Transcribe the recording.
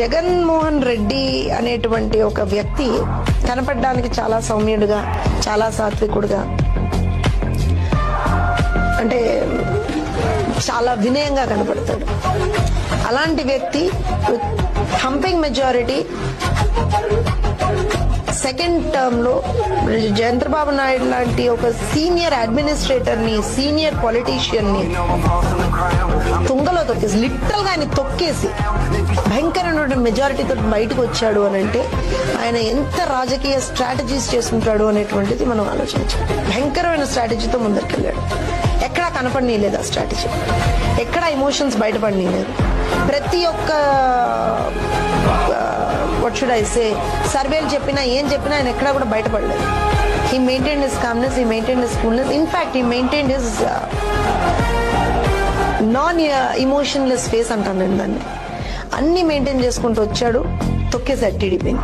జగన్మోహన్ రెడ్డి అనేటువంటి ఒక వ్యక్తి కనపడడానికి చాలా సౌమ్యుడుగా చాలా సాత్వికుడుగా అంటే చాలా వినయంగా కనపడతాడు. అలాంటి వ్యక్తి హంపింగ్ మెజారిటీ సెకండ్ టర్మ్లో చంద్రబాబు నాయుడు లాంటి ఒక సీనియర్ అడ్మినిస్ట్రేటర్ని సీనియర్ పొలిటీషియన్ని తుంగలో తొక్కేసి లిటరల్గా ఆయన తొక్కేసి భయంకరమైన మెజారిటీతో బయటకు వచ్చాడు అని అంటే ఆయన ఎంత రాజకీయ స్ట్రాటజీస్ చేసుకుంటాడు అనేటువంటిది మనం ఆలోచించాలి. భయంకరమైన స్ట్రాటజీతో ముందరికెళ్ళాడు. ఎక్కడా కనపడనీయలేదు ఆ స్ట్రాటజీ ఎక్కడ ఎమోషన్స్ బయటపడనీయలేదు. ప్రతి ఒక్క వాట్ షుడ్ ఐ సే సర్వేలు చెప్పినా ఏం చెప్పినా ఆయన ఎక్కడా కూడా బయటపడలేదు. He maintain his calmness he maintain his coolness in fact he maintain his non emotionless face అంటాను నేను దాన్ని. అన్ని మెయింటైన్ చేసుకుంటూ వచ్చాడు తొక్కేసాడు టీడీపీని